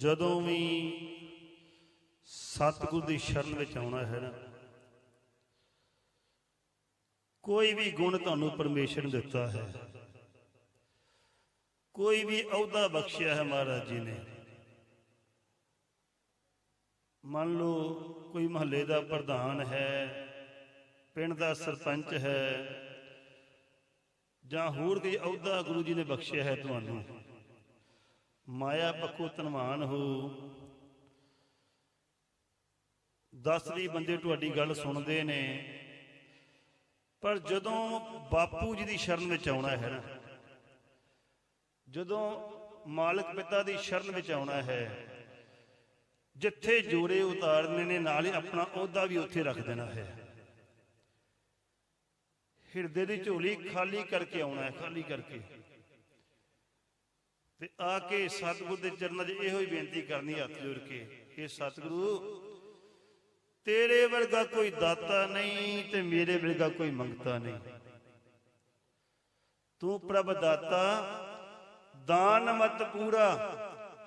ਜਦੋਂ ਵੀ ਸਤਿਗੁਰ ਦੀ ਸ਼ਰਨ ਵਿੱਚ ਆਉਣਾ ਹੈ ਨਾ, ਕੋਈ ਵੀ ਗੁਣ ਤੁਹਾਨੂੰ ਪਰਮੇਸ਼ਰ ਨੇ ਦਿੱਤਾ ਹੈ। ਕੋਈ ਵੀ ਅਹੁਦਾ ਬਖਸ਼ਿਆ ਹੈ ਮਹਾਰਾਜ ਜੀ ਨੇ। ਮੰਨ ਲਓ ਕੋਈ ਮਹੱਲੇ ਦਾ ਪ੍ਰਧਾਨ ਹੈ, ਪਿੰਡ ਦਾ ਸਰਪੰਚ ਹੈ, ਜਾਂ ਹੋਰ ਕੋਈ ਅਹੁਦਾ ਗੁਰੂ ਜੀ ਨੇ ਬਖਸ਼ਿਆ ਹੈ ਤੁਹਾਨੂੰ। ਮਾਇਆ ਪੱਖੋਂ ਧਨਵਾਨ ਹੋ। ਦਸ ਵੀ ਬੰਦੇ ਤੁਹਾਡੀ ਗੱਲ ਸੁਣਦੇ ਨੇ। ਪਰ ਜਦੋਂ ਬਾਪੂ ਜੀ ਦੀ ਸ਼ਰਨ ਵਿੱਚ ਆਉਣਾ ਹੈ ਨਾ, ਜਦੋਂ ਮਾਲਕ ਪਿਤਾ ਦੀ ਸ਼ਰਨ ਵਿੱਚ ਆਉਣਾ ਹੈ, ਜਿੱਥੇ ਜੋੜੇ ਉਤਾਰਨੇ ਨੇ, ਨਾਲ ਹੀ ਆਪਣਾ ਅਹੁਦਾ ਵੀ ਉੱਥੇ ਰੱਖ ਦੇਣਾ ਹੈ। ਹਿਰਦੇ ਦੀ ਝੋਲੀ ਖਾਲੀ ਕਰਕੇ ਆਉਣਾ ਹੈ, ਖਾਲੀ ਕਰਕੇ। ਤੇ ਆ ਕੇ ਸਤਿਗੁਰ ਦੇ ਚਰਨਾਂ 'ਚ ਇਹੋ ਹੀ ਬੇਨਤੀ ਕਰਨੀ ਹੱਥ ਜੋੜ ਕੇ ਇਹ ਸਤਿਗੁਰੂ, ਤੇਰੇ ਵਰਗਾ ਕੋਈ ਦਾਤਾ ਨਹੀਂ ਤੇ ਮੇਰੇ ਵਰਗਾ ਕੋਈ ਮੰਗਤਾ ਨਹੀਂ। ਤੂੰ ਪ੍ਰਭ ਦਾਤਾ, ਦਾਨ ਮਤ ਪੂਰਾ,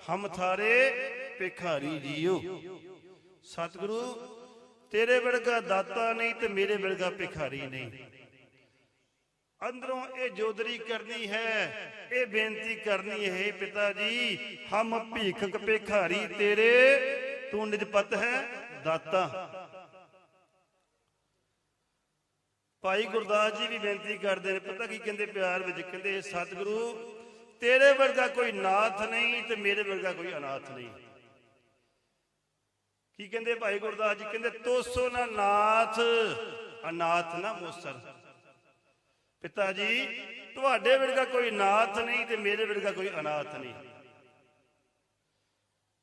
ਹਮ ਥਾਰੇ ਭਿਖਾਰੀ ਜੀਓ। ਸਤਿਗੁਰੂ, ਤੇਰੇ ਵਰਗਾ ਦਾਤਾ ਨਹੀਂ ਤੇ ਮੇਰੇ ਵਰਗਾ ਭਿਖਾਰੀ ਨਹੀਂ। ਅੰਦਰੋਂ ਇਹ ਜੋਦਰੀ ਕਰਨੀ ਹੈ, ਇਹ ਬੇਨਤੀ ਕਰਨੀ ਹੈ ਪਿਤਾ ਜੀ, ਹਮ ਭੀਖਕ ਭਿਖਾਰੀ ਤੇਰੇ ਤੂੰ ਨਿਜਪਤ ਹੈ, ਦਾਤਾ। ਭਾਈ ਗੁਰਦਾਸ ਜੀ ਵੀ ਬੇਨਤੀ ਕਰਦੇ ਨੇ, ਪਤਾ ਕੀ ਕਹਿੰਦੇ ਪਿਆਰ ਵਿੱਚ? ਕਹਿੰਦੇ ਸਤਿਗੁਰੂ, ਤੇਰੇ ਵਰਗਾ ਕੋਈ ਨਾਥ ਨਹੀਂ ਤੇ ਮੇਰੇ ਵਰਗਾ ਕੋਈ ਅਨਾਥ ਨਹੀਂ। ਕੀ ਕਹਿੰਦੇ ਭਾਈ ਗੁਰਦਾਸ ਜੀ? ਕਹਿੰਦੇ, ਤੋਸੋ ਨਾ ਨਾਥ, ਅਨਾਥ ਨਾ ਮੋਸਰ। ਪਿਤਾ ਜੀ, ਤੁਹਾਡੇ ਵਰਗਾ ਕੋਈ ਨਾਥ ਨਹੀਂ ਤੇ ਮੇਰੇ ਵਰਗਾ ਕੋਈ ਅਨਾਥ ਨਹੀਂ।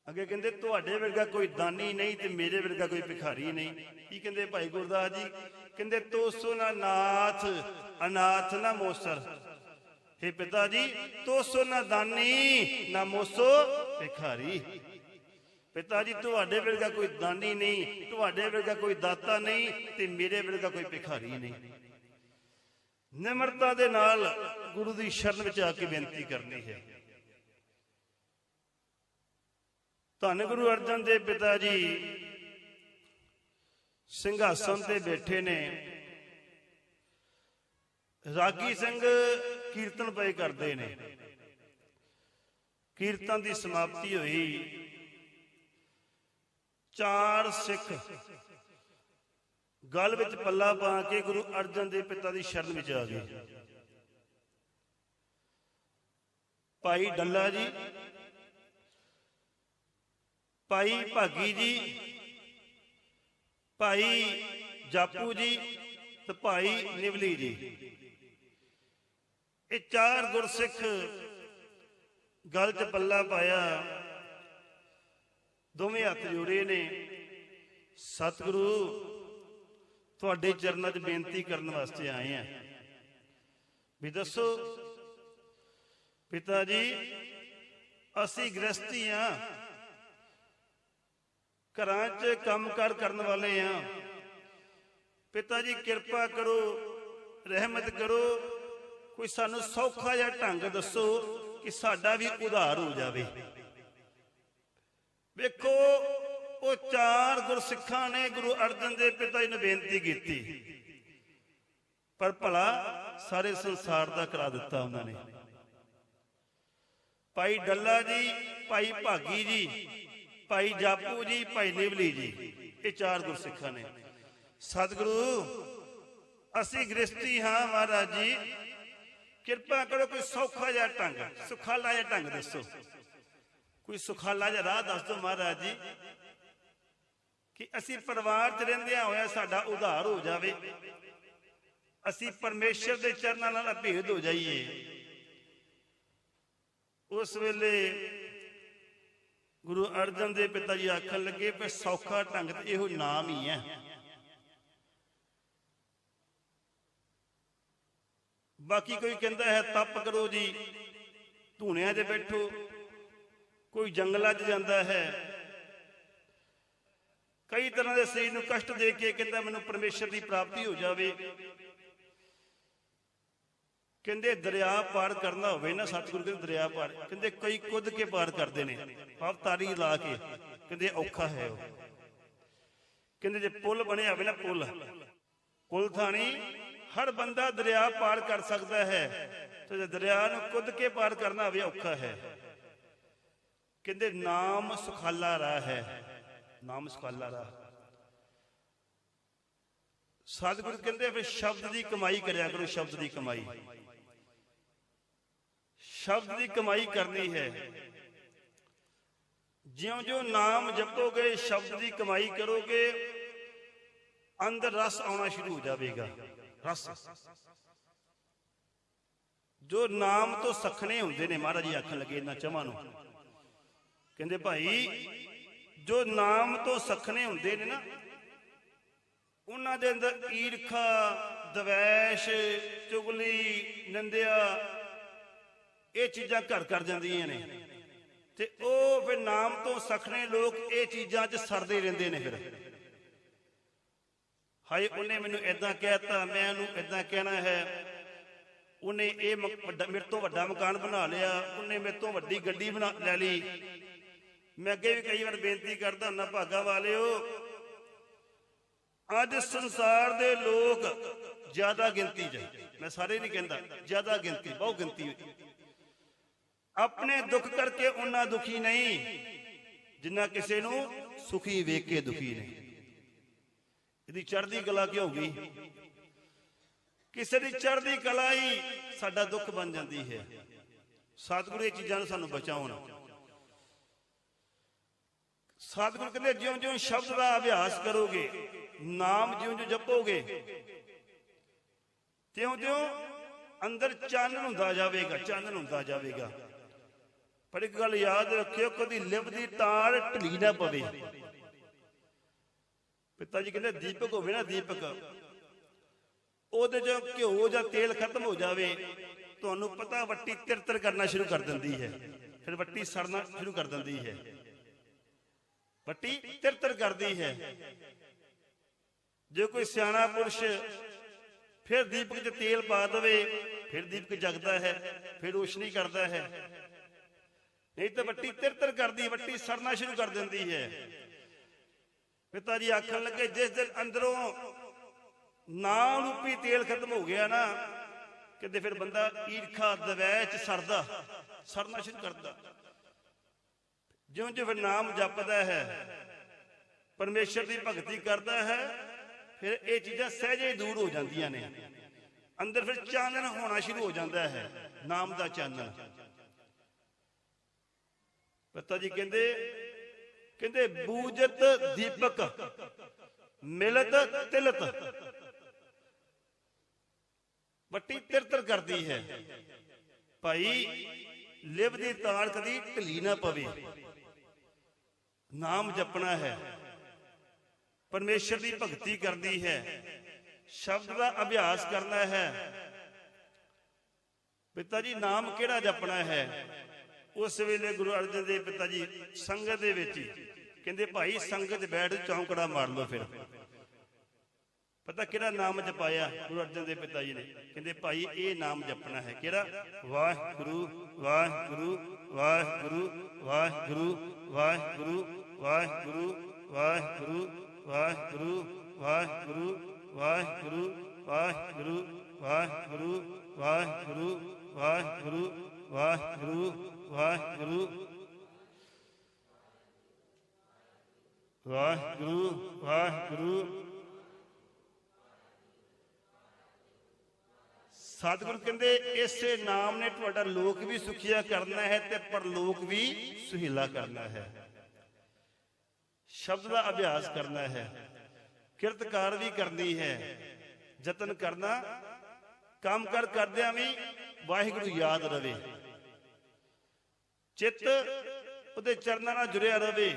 ਅੱਗੇ ਕਹਿੰਦੇ, ਤੁਹਾਡੇ ਵਰਗਾ ਕੋਈ ਦਾਨੀ ਨਹੀਂ ਤੇ ਮੇਰੇ ਵਰਗਾ ਕੋਈ ਭਿਖਾਰੀ ਨਹੀਂ। ਕੀ ਕਹਿੰਦੇ ਭਾਈ ਗੁਰਦਾਸ ਜੀ? ਕਹਿੰਦੇ, ਤੋਸੋ ਨਾ ਨਾਥ, ਅਨਾਥ ਨਾ ਮੋਸਰ। हे ਪਿਤਾ ਜੀ, ਤੋਸੋ ਨਾ ਦਾਨੀ, ਨਾ ਮੋਸੋ ਭਿਖਾਰੀ। ਪਿਤਾ ਜੀ, ਤੁਹਾਡੇ ਵਰਗਾ ਕੋਈ ਦਾਨੀ ਨਹੀਂ, ਤੁਹਾਡੇ ਵਰਗਾ ਕੋਈ ਦਾਤਾ ਨਹੀਂ ਤੇ ਮੇਰੇ ਵਰਗਾ ਕੋਈ ਭਿਖਾਰੀ ਨਹੀਂ। ਨਿਮਰਤਾ ਦੇ ਨਾਲ ਗੁਰੂ ਦੀ ਸ਼ਰਨ ਵਿੱਚ ਆ ਕੇ ਬੇਨਤੀ ਕਰਨੀ ਹੈ। ਧੰਨ ਗੁਰੂ ਅਰਜਨ ਦੇਵ ਪਿਤਾ ਜੀ ਸਿੰਘਾਸਨ ਤੇ ਬੈਠੇ ਨੇ। ਰਾਗੀ ਸਿੰਘ ਕੀਰਤਨ ਪਏ ਕਰਦੇ ਨੇ। ਕੀਰਤਨ ਦੀ ਸਮਾਪਤੀ ਹੋਈ। ਚਾਰ ਸਿੱਖ ਗਲ ਵਿੱਚ ਪੱਲਾ ਪਾ ਕੇ ਗੁਰੂ ਅਰਜਨ ਦੇ ਪਿਤਾ ਦੀ ਸ਼ਰਨ ਵਿੱਚ ਆ ਗਏ। ਭਾਈ ਡੱਲਾ ਜੀ, ਭਾਈ ਭਾਗੀ ਜੀ, ਭਾਈ ਜਾਪੂ ਜੀ ਤੇ ਭਾਈ ਨਿਵਲੀ ਜੀ। ਇਹ ਚਾਰ ਗੁਰਸਿੱਖ ਗਲ 'ਚ ਪੱਲਾ ਪਾਇਆ, ਦੋਵੇਂ ਹੱਥ ਜੁੜੇ ਨੇ। ਸਤਿਗੁਰੂ ਤੁਹਾਡੇ ਚਰਨਾਂ 'ਚ ਬੇਨਤੀ ਕਰਨ ਵਾਸਤੇ ਆਏ ਆ। ਵੀ ਦੱਸੋ, ਪਿਤਾ ਜੀ, ਅਸੀਂ ਗ੍ਰਸਤੀ ਆ। ਘਰਾਂ 'ਚ ਕੰਮਕਾਰ ਕਰਨ ਵਾਲੇ ਆ। ਪਿਤਾ ਜੀ, ਕਿਰਪਾ ਕਰੋ, ਰਹਿਮਤ ਕਰੋ। ਕੋਈ ਸਾਨੂੰ ਸੌਖਾ ਜਿਹਾ ਢੰਗ ਦੱਸੋ ਕਿ ਸਾਡਾ ਵੀ ਉਧਾਰ ਹੋ ਜਾਵੇ। ਵੇਖੋ ਉਹ ਚਾਰ ਗੁਰਸਿੱਖਾਂ ਨੇ ਗੁਰੂ ਅਰਜਨ ਦੇਵ ਪਿਤਾ ਜੀ ਨੂੰ ਬੇਨਤੀ ਕੀਤੀ। ਪਰ ਭਲਾ ਸਾਰੇ ਸੰਸਾਰ ਦਾ ਕਰਾ ਦਿੱਤਾ ਉਹਨਾਂ ਨੇ। ਭਾਈ ਡੱਲਾ ਜੀ, ਭਾਈ ਭਾਗੀ ਜੀ, ਭਾਈ ਜਾਪੂ ਜੀ, ਭਾਈ ਨਿਵਲੀ ਜੀ, ਇਹ ਚਾਰ ਗੁਰਸਿੱਖਾਂ ਨੇ। ਸਤਿਗੁਰੂ, ਅਸੀਂ ਗ੍ਰਸਤੀ ਹਾਂ ਮਹਾਰਾਜ ਜੀ। ਕਿਰਪਾ ਕਰੋ ਕੋਈ ਸੌਖਾ ਜਿਹਾ ਢੰਗ, ਸੁਖਾਲਾ ਜਿਹਾ ਢੰਗ ਦੱਸੋ। ਕੋਈ ਸੁਖਾਲਾ ਜਿਹਾ ਰਾਹ ਦੱਸ ਦਿਓ ਮਹਾਰਾਜ ਜੀ। ਕਿ ਅਸੀਂ ਪਰਿਵਾਰ 'ਚ ਰਹਿੰਦਿਆਂ ਹੋਇਆ ਸਾਡਾ ਉਧਾਰ ਹੋ ਜਾਵੇ। ਅਸੀਂ ਪਰਮੇਸ਼ਰ ਦੇ ਚਰਨਾਂ ਨਾਲ ਅਭੇਦ ਹੋ ਜਾਈਏ। ਉਸ ਵੇਲੇ ਗੁਰੂ ਅਰਜਨ ਦੇ ਪਿਤਾ ਜੀ ਆਖਣ ਲੱਗੇ, ਵੀ ਸੌਖਾ ਢੰਗ ਤੇ ਇਹੋ ਨਾਮ ਹੀ ਹੈ। ਬਾਕੀ ਕੋਈ ਕਹਿੰਦਾ ਹੈ, ਤਪ ਕਰੋ ਜੀ, ਧੂਣਿਆਂ ਚ ਬੈਠੋ। ਕੋਈ ਜੰਗਲਾਂ 'ਚ ਜਾਂਦਾ ਹੈ। ਕਈ ਤਰ੍ਹਾਂ ਦੇ ਸਰੀਰ ਨੂੰ ਕਸ਼ਟ ਦੇ ਕੇ ਕਹਿੰਦਾ ਮੈਨੂੰ ਪਰਮੇਸ਼ਰ ਦੀ ਪ੍ਰਾਪਤੀ ਹੋ ਜਾਵੇ। ਕਹਿੰਦੇ ਦਰਿਆ ਪਾਰ ਕਰਨਾ ਹੋਵੇ ਨਾ, ਸਤਿਗੁਰੂ ਕਹਿੰਦੇ ਦਰਿਆ ਪਾਰ। ਕਹਿੰਦੇ ਕਈ ਕੁੱਦ ਕੇ ਪਾਰ ਕਰਦੇ ਨੇ। ਪਾਪ ਤਾਰੀ ਲਾ ਕੇ ਕਹਿੰਦੇ ਔਖਾ ਹੈ ਉਹ। ਕਹਿੰਦੇ ਜੇ ਪੁਲ ਬਣਿਆ ਹੋਵੇ ਨਾ ਪੁਲ ਪੁਲ ਥਾਣੀ ਹਰ ਬੰਦਾ ਦਰਿਆ ਪਾਰ ਕਰ ਸਕਦਾ ਹੈ। ਤੇ ਜੇ ਦਰਿਆ ਨੂੰ ਕੁੱਦ ਕੇ ਪਾਰ ਕਰਨਾ ਹੋਵੇ ਔਖਾ ਹੈ। ਕਹਿੰਦੇ ਨਾਮ ਸੁਖਾਲਾ ਰਾਹ ਹੈ। ਨਾਮ ਸੁਖਾਲਾ ਰਾਹ ਸਤਿਗੁਰੂ ਕਹਿੰਦੇ ਫਿਰ ਸ਼ਬਦ ਦੀ ਕਮਾਈ ਕਰਿਆ ਕਰੋ, ਸ਼ਬਦ ਦੀ ਕਮਾਈ। ਸ਼ਬਦ ਦੀ ਕਮਾਈ ਕਰਨੀ ਹੈ। ਜਿਉਂ-ਜਿਉਂ ਨਾਮ ਜਪੋਗੇ, ਸ਼ਬਦ ਦੀ ਕਮਾਈ ਕਰੋਗੇ, ਅੰਦਰ ਰਸ ਆਉਣਾ ਸ਼ੁਰੂ ਹੋ ਜਾਵੇਗਾ। ਰਸ। ਜੋ ਨਾਮ ਤੋਂ ਸਖਣੇ ਹੁੰਦੇ ਨੇ, ਮਹਾਰਾਜ ਜੀ ਆਖਣ ਲੱਗੇ, ਇਹਨਾਂ ਚਵਾਂ ਨੂੰ। ਕਹਿੰਦੇ ਭਾਈ ਜੋ ਨਾਮ ਤੋਂ ਸਖਣੇ ਹੁੰਦੇ ਨੇ ਨਾ, ਉਹਨਾਂ ਦੇ ਅੰਦਰ ਈਰਖਾ, ਦਵੈਸ਼, ਚੁਗਲੀ, ਨਿੰਦਿਆ, ਇਹ ਚੀਜ਼ਾਂ ਘਰ ਕਰ ਜਾਂਦੀਆਂ ਨੇ। ਤੇ ਉਹ ਫਿਰ ਨਾਮ ਤੋਂ ਸਖਣੇ ਲੋਕ ਇਹ ਚੀਜ਼ਾਂ 'ਚ ਸਰਦੇ ਰਹਿੰਦੇ ਨੇ ਫਿਰ। ਹਾਏ, ਉਹਨੇ ਮੈਨੂੰ ਇਦਾਂ ਕਹਿਤਾ, ਮੈਂ ਉਹਨੂੰ ਇਦਾਂ ਕਹਿਣਾ ਹੈ। ਉਹਨੇ ਇਹ ਮ- ਵੱਡਾ- ਮੇਰੇ ਤੋਂ ਵੱਡਾ ਮਕਾਨ ਬਣਾ ਲਿਆ, ਉਹਨੇ ਮੇਰੇ ਤੋਂ ਵੱਡੀ ਗੱਡੀ ਬਣਾ, ਲੈ ਲਈ। ਮੈਂ ਅੱਗੇ ਵੀ ਕਈ ਵਾਰ ਬੇਨਤੀ ਕਰਦਾ ਹੁੰਦਾ, ਭਾਗਾ ਵਾਲਿਓ, ਅੱਜ ਸੰਸਾਰ ਦੇ ਲੋਕ ਜ਼ਿਆਦਾ ਗਿਣਤੀ 'ਚ ਮੈਂ ਸਾਰੇ ਨਹੀਂ ਕਹਿੰਦਾ, ਜ਼ਿਆਦਾ ਗਿਣਤੀ, ਬਹੁਤ ਗਿਣਤੀ ਆਪਣੇ ਦੁੱਖ ਕਰਕੇ ਉਹਨਾਂ ਦੁਖੀ ਨਹੀਂ, ਜਿੰਨਾ ਕਿਸੇ ਨੂੰ ਸੁਖੀ ਵੇਖ ਕੇ ਦੁਖੀ ਨੇ। ਇਹਦੀ ਚੜ੍ਹਦੀ ਕਲਾ ਕਿਉਂ ਗਈ? ਕਿਸੇ ਦੀ ਚੜ੍ਹਦੀ ਕਲਾ ਹੀ ਸਾਡਾ ਦੁੱਖ ਬਣ ਜਾਂਦੀ ਹੈ। ਸਤਿਗੁਰੂ ਇਹ ਚੀਜ਼ਾਂ ਨੂੰ ਸਾਨੂੰ ਬਚਾਉਣ। ਸਤਿਗੁਰੂ ਕਹਿੰਦੇ, ਜਿਉਂ-ਜਿਉਂ ਸ਼ਬਦ ਦਾ ਅਭਿਆਸ ਕਰੋਗੇ, ਨਾਮ ਜਿਉਂ-ਜਿਉਂ ਜਪੋਗੇ, ਤਿਉਂ-ਤਿਉਂ ਅੰਦਰ ਚਾਨਣ ਹੁੰਦਾ ਜਾਵੇਗਾ ਚਾਨਣ ਹੁੰਦਾ ਜਾਵੇਗਾ। ਪਰ ਇੱਕ ਗੱਲ ਯਾਦ ਰੱਖਿਓ, ਕਦੀ ਲਿਵ ਦੀ ਤਾਰ ਢਲੀ ਨਾ ਪਵੇ। ਪਿਤਾ ਜੀ ਕਹਿੰਦੇ, ਦੀਪਕ ਹੋਵੇ ਨਾ ਦੀਪਕ, ਉਹਦੇ ਚ ਘਿਓ ਜਾਂ ਤੇਲ ਖਤਮ ਹੋ ਜਾਵੇ, ਤੁਹਾਨੂੰ ਪਤਾ ਵੱਟੀ ਤਿਰਤਰ ਕਰਨਾ ਸ਼ੁਰੂ ਕਰ ਦਿੰਦੀ ਹੈ। ਫਿਰ ਵੱਟੀ ਸੜਨਾ ਸ਼ੁਰੂ ਕਰ ਦਿੰਦੀ ਹੈ। ਵੱਟੀ ਤਿਰਤਰ ਕਰਦੀ ਹੈ। ਜੇ ਕੋਈ ਸਿਆਣਾ ਪੁਰਸ਼ ਫਿਰ ਦੀਪਕ 'ਚ ਤੇਲ ਪਾ ਦੇਵੇ, ਫਿਰ ਦੀਪਕ ਜਗਦਾ ਹੈ, ਫਿਰ ਰੋਸ਼ਨੀ ਕਰਦਾ ਹੈ। ਨਹੀਂ ਤਾਂ ਵੱਟੀ ਤਿਰਤਰ ਕਰਦੀ, ਵੱਟੀ ਸੜਨਾ ਸ਼ੁਰੂ ਕਰ ਦਿੰਦੀ ਹੈ। ਪਿਤਾ ਜੀ ਆਖਣ ਲੱਗੇ, ਜਿਸ ਦਿਨ ਅੰਦਰੋਂ ਨਾਮ ਰੂਪੀ ਤੇਲ ਖਤਮ ਹੋ ਗਿਆ ਨਾ ਕਿਤੇ ਫਿਰ ਬੰਦਾ ਈਰਖਾ ਦਵੈਚ ਸਰਦਾ ਸਰਨਾ ਸ਼ੁਰੂ ਕਰਦਾ। ਜਿਉਂ ਜਿਉਂ ਫਿਰ ਨਾਮ ਜਪਦਾ ਹੈ, ਪਰਮੇਸ਼ਰ ਦੀ ਭਗਤੀ ਕਰਦਾ ਹੈ, ਫਿਰ ਇਹ ਚੀਜ਼ਾਂ ਸਹਿਜੇ ਦੂਰ ਹੋ ਜਾਂਦੀਆਂ ਨੇ। ਅੰਦਰ ਫਿਰ ਚਾਨਣ ਹੋਣਾ ਸ਼ੁਰੂ ਹੋ ਜਾਂਦਾ ਹੈ, ਨਾਮ ਦਾ ਚਾਨਣ। ਪਤਾ ਜੀ ਕਹਿੰਦੇ ਕਹਿੰਦੇ ਬੂਜਤ ਦੀਪਕ, ਮਿਲਤ ਤਿਲਤ। ਵੱਟੀ ਤਿਰਤਰ ਕਰਦੀ ਹੈ। ਭਾਈ ਲਿਵ ਦੀ ਤਾਲ ਕਦੀ ਢਿੱਲੀ ਨਾ ਪਵੇ। ਨਾਮ ਜਪਣਾ ਹੈ। ਪਰਮੇਸ਼ਰ ਦੀ ਭਗਤੀ ਕਰਦੀ ਹੈ। ਸ਼ਬਦ ਦਾ ਅਭਿਆਸ ਕਰਨਾ ਹੈ। ਪਿਤਾ ਜੀ, ਨਾਮ ਕਿਹੜਾ ਜਪਣਾ ਹੈ? ਉਸ ਵੇਲੇ ਗੁਰੂ ਅਰਜਨ ਦੇਵ ਪਿਤਾ ਜੀ, ਸੰਗਤ ਦੇ ਵਿੱਚ ਕਹਿੰਦੇ, ਭਾਈ, ਸੰਗਤ ਬੈਠ, ਚੌਂਕੜਾ ਮਾਰ ਲਓ ਫਿਰ। ਪਤਾ ਕਿਹੜਾ ਨਾਮ ਜਪਾਇਆ ਗੁਰੂ ਅਰਜਨ ਦੇ ਪਿਤਾ ਜੀ ਨੇ ਕਹਿੰਦੇ ਭਾਈ ਇਹ ਨਾਮ ਜਪਣਾ ਹੈ ਕਿਹੜਾ ਵਾਹਿਗੁਰੂ ਵਾਹਿਗੁਰੂ ਵਾਹਿਗੁਰੂ ਵਾਹਿਗੁਰੂ ਵਾਹਿਗੁਰੂ ਵਾਹਿਗੁਰੂ ਵਾਹਿਗੁਰੂ ਵਾਹਿਗੁਰੂ ਵਾਹਿਗੁਰੂ ਵਾਹਿਗੁਰੂ ਵਾਹਿਗੁਰੂ ਵਾਹਿਗੁਰੂ ਵਾਹਿਗੁਰੂ ਵਾਹਿਗੁਰੂ ਵਾਹਿਗੁਰੂ ਵਾਹਿਗੁਰੂ ਵਾਹਿਗੁਰੂ ਵਾਹਿਗੁਰੂ ਸਤਿਗੁਰੂ ਕਹਿੰਦੇ, ਇਸੇ ਨਾਮ ਨੇ ਤੁਹਾਡਾ ਲੋਕ ਵੀ ਸੁਖੀਆ ਕਰਨਾ ਹੈ ਤੇ ਪਰਲੋਕ ਵੀ ਸੁਹੀਲਾ ਕਰਨਾ ਹੈ। ਸ਼ਬਦ ਦਾ ਅਭਿਆਸ ਕਰਨਾ ਹੈ, ਕਿਰਤਕਾਰ ਵੀ ਕਰਨੀ ਹੈ, ਯਤਨ ਕਰਨਾ, ਕੰਮ ਕਰ ਕਰਦਿਆਂ ਵੀ ਵਾਹਿਗੁਰੂ ਯਾਦ ਰਵੇ। ਚਿੱਤ ਉਹਦੇ ਚਰਨਾਂ ਨਾਲ ਜੁੜਿਆ ਰਵੇ।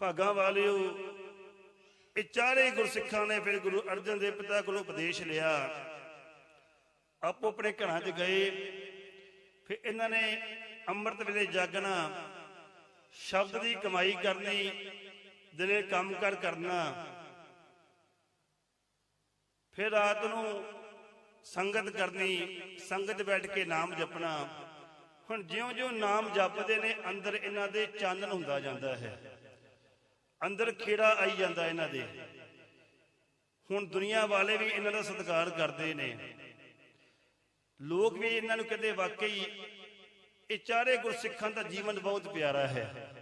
ਭਾਗਾਂ ਵਾਲਿਓ, ਇਹ ਚਾਰੇ ਗੁਰਸਿੱਖਾਂ ਨੇ ਫਿਰ ਗੁਰੂ ਅਰਜਨ ਦੇਵ ਪਿਤਾ ਕੋਲੋਂ ਉਪਦੇਸ਼ ਲਿਆ। ਆਪੋ ਆਪਣੇ ਘਰਾਂ 'ਚ ਗਏ। ਫਿਰ ਇਹਨਾਂ ਨੇ ਅੰਮ੍ਰਿਤ ਵੇਲੇ ਜਾਗਣਾ, ਸ਼ਬਦ ਦੀ ਕਮਾਈ ਕਰਨੀ ਦਿਨੇ ਕੰਮ ਕਰ ਕਰਨਾ। ਫਿਰ ਰਾਤ ਨੂੰ ਸੰਗਤ ਕਰਨੀ, ਸੰਗਤ ਬੈਠ ਕੇ ਨਾਮ ਜਪਣਾ। ਹੁਣ ਜਿਉਂ-ਜਿਉਂ ਨਾਮ ਜਪਦੇ ਨੇ, ਅੰਦਰ ਇਹਨਾਂ ਦੇ ਚਾਨਣ ਹੁੰਦਾ ਜਾਂਦਾ ਹੈ। ਅੰਦਰ ਖੇੜਾ ਆਈ ਜਾਂਦਾ ਇਹਨਾਂ ਦੇ। ਹੁਣ ਦੁਨੀਆ ਵਾਲੇ ਵੀ ਇਹਨਾਂ ਦਾ ਸਤਿਕਾਰ ਕਰਦੇ ਨੇ। ਲੋਕ ਵੀ ਇਹਨਾਂ ਨੂੰ ਕਹਿੰਦੇ ਵਾਕਈ ਇਹ ਚਾਰੇ ਗੁਰਸਿੱਖਾਂ ਦਾ ਜੀਵਨ ਬਹੁਤ ਪਿਆਰਾ ਹੈ।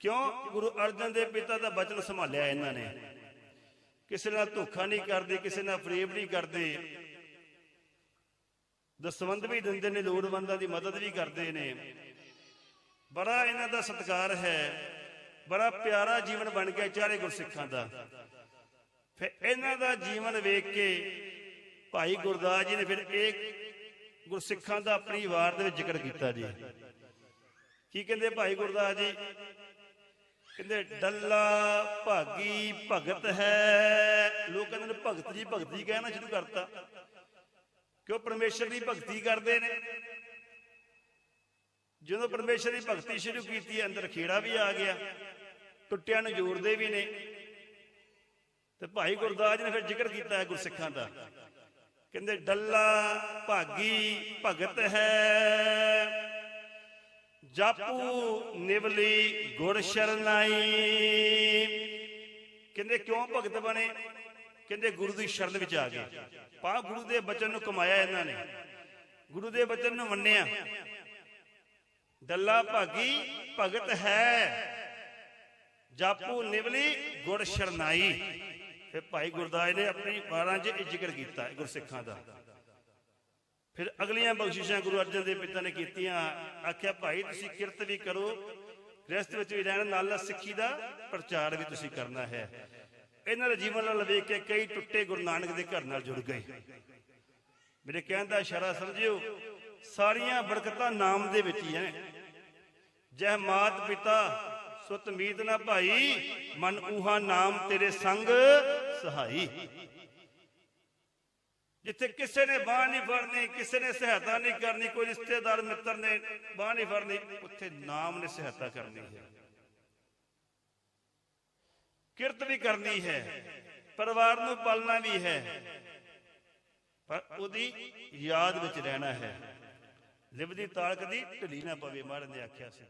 ਕਿਉਂ? ਗੁਰੂ ਅਰਜਨ ਦੇਵ ਪਿਤਾ ਦਾ ਬਚਨ ਸੰਭਾਲਿਆ ਇਹਨਾਂ ਨੇ। ਕਿਸੇ ਨਾਲ ਧੋਖਾ ਨਹੀਂ ਕਰਦੇ, ਕਿਸੇ ਨਾਲ ਫਰੇਬ ਨਹੀਂ ਕਰਦੇ। ਦਸਵੰਦ ਵੀ ਦਿੰਦੇ ਨੇ, ਲੋੜਵੰਦਾਂ ਦੀ ਮਦਦ ਵੀ ਕਰਦੇ ਨੇ। ਬੜਾ ਇਹਨਾਂ ਦਾ ਸਤਿਕਾਰ ਹੈ। ਬੜਾ ਪਿਆਰਾ ਜੀਵਨ ਬਣ ਗਿਆ ਚਾਰੇ ਗੁਰਸਿੱਖਾਂ ਦਾ। ਫਿਰ ਇਹਨਾਂ ਦਾ ਜੀਵਨ ਵੇਖ ਕੇ ਭਾਈ ਗੁਰਦਾਸ ਜੀ ਨੇ ਫਿਰ ਇਹ ਗੁਰਸਿੱਖਾਂ ਦਾ ਆਪਣੀ ਵਾਰ ਦੇ ਵਿੱਚ ਜ਼ਿਕਰ ਕੀਤਾ ਜੀ। ਕੀ ਕਹਿੰਦੇ ਭਾਈ ਗੁਰਦਾਸ ਜੀ? ਕਹਿੰਦੇ, ਡੱਲਾ ਭਾਗੀ ਭਗਤ ਹੈ। ਲੋਕ ਕਹਿੰਦੇ ਨੇ, ਭਗਤ ਜੀ ਭਗਤ ਜੀ, ਕਹਿਣਾ ਸ਼ੁਰੂ ਕਰਤਾ। ਕਿਉਂ ਪਰਮੇਸ਼ਰ ਦੀ ਭਗਤੀ ਕਰਦੇ ਨੇ? ਜਦੋਂ ਪਰਮੇਸ਼ਰ ਦੀ ਭਗਤੀ ਸ਼ੁਰੂ ਕੀਤੀ, ਅੰਦਰ ਖੇੜਾ ਵੀ ਆ ਗਿਆ। ਟੁੱਟਿਆਂ ਨੂੰ ਜੋੜਦੇ ਵੀ ਨੇ। ਤੇ ਭਾਈ ਗੁਰਦਾਸ ਜੀ ਨੇ ਫਿਰ ਜ਼ਿਕਰ ਕੀਤਾ ਹੈ ਗੁਰਸਿੱਖਾਂ ਦਾ। ਕਹਿੰਦੇ, ਡੱਲਾ ਭਾਗੀ ਭਗਤ ਹੈ। ਜਾਪੂ ਨਿਵਲੀ ਗੁਰ ਸ਼ਰਨਾਈ। ਕਹਿੰਦੇ, ਕਿਉਂ ਭਗਤ ਬਣੇ? ਕਹਿੰਦੇ, ਗੁਰੂ ਦੀ ਸ਼ਰਨ ਵਿੱਚ ਆ ਗਏ। ਪਾ ਗੁਰੂ ਦੇ ਬਚਨ ਨੂੰ ਕਮਾਇਆ ਇਹਨਾਂ ਨੇ। ਗੁਰੂ ਦੇ ਬਚਨ ਨੂੰ ਮੰਨਿਆ। ਡੱਲਾ ਭਾਗੀ ਭਗਤ ਹੈ। ਜਾਪੂ ਨਿਵਲੀ ਗੁਰ ਸ਼ਰਨਾਈ। ਫਿਰ ਭਾਈ ਗੁਰਦਾਸ ਨੇ ਆਪਣੀ ਵਾਰਾਂ 'ਚ ਇਹ ਜ਼ਿਕਰ ਕੀਤਾ ਗੁਰਸਿੱਖਾਂ ਦਾ। ਫਿਰ ਅਗਲੀਆਂ ਬਖਸ਼ਿਸ਼ਾਂ ਗੁਰੂ ਅਰਜਨ ਦੇਵ ਪਿਤਾ ਨੇ ਕੀਤੀਆਂ, ਆਖਿਆ, ਭਾਈ, ਤੁਸੀਂ ਕਿਰਤ ਵੀ ਕਰੋ, ਗ੍ਰਸਥ ਵਿੱਚ ਵੀ ਰਹਿਣਾ ਨਾਲ ਨਾਲ ਸਿੱਖੀ ਦਾ ਪ੍ਰਚਾਰ ਵੀ ਤੁਸੀਂ ਕਰਨਾ ਹੈ। ਇਹਨਾਂ ਦੇ ਜੀਵਨ ਨਾਲ ਵੇਖ ਕੇ ਕਈ ਟੁੱਟੇ ਗੁਰੂ ਨਾਨਕ ਦੇ ਘਰ ਨਾਲ ਜੁੜ ਗਏ। ਮੇਰੇ ਕਹਿਣ ਦਾ ਇਸ਼ਾਰਾ ਸਮਝਿਓ, ਸਾਰੀਆਂ ਬਰਕਤਾਂ ਨਾਮ ਦੇ ਵਿੱਚ ਹੀ ਹੈ ਜਹ ਮਾਤ ਪਿਤਾ, ਸੁਤ ਮੀਤ ਨਾ ਭਾਈ, ਮਨ ਊਹਾ ਨਾਮ ਤੇਰੇ ਸੰਗ ਸਹਾਈ। ਜਿੱਥੇ ਕਿਸੇ ਨੇ ਬਾਹ ਨਹੀਂ ਫੜਨੀ, ਕਿਸੇ ਨੇ ਸਹਾਇਤਾ ਨਹੀਂ ਕਰਨੀ, ਕੋਈ ਰਿਸ਼ਤੇਦਾਰ, ਮਿੱਤਰ ਨੇ ਬਾਹ ਨਹੀਂ ਫੜਨੀ, ਉੱਥੇ ਨਾਮ ਨੇ ਸਹਾਇਤਾ ਕਰਨੀ ਹੈ। ਕਿਰਤ ਵੀ ਕਰਨੀ ਹੈ, ਪਰਿਵਾਰ ਨੂੰ ਪਾਲਣਾ ਵੀ ਹੈ, ਪਰ ਉਹਦੀ ਯਾਦ ਵਿੱਚ ਰਹਿਣਾ ਹੈ। ਲਿਬਦੀ ਤਾਲਕ ਦੀ ਤਾਲ ਢਿੱਲੀ ਨਾ ਪਵੇ ਮਹਾਰਾਜ ਨੇ ਆਖਿਆ ਸੀ।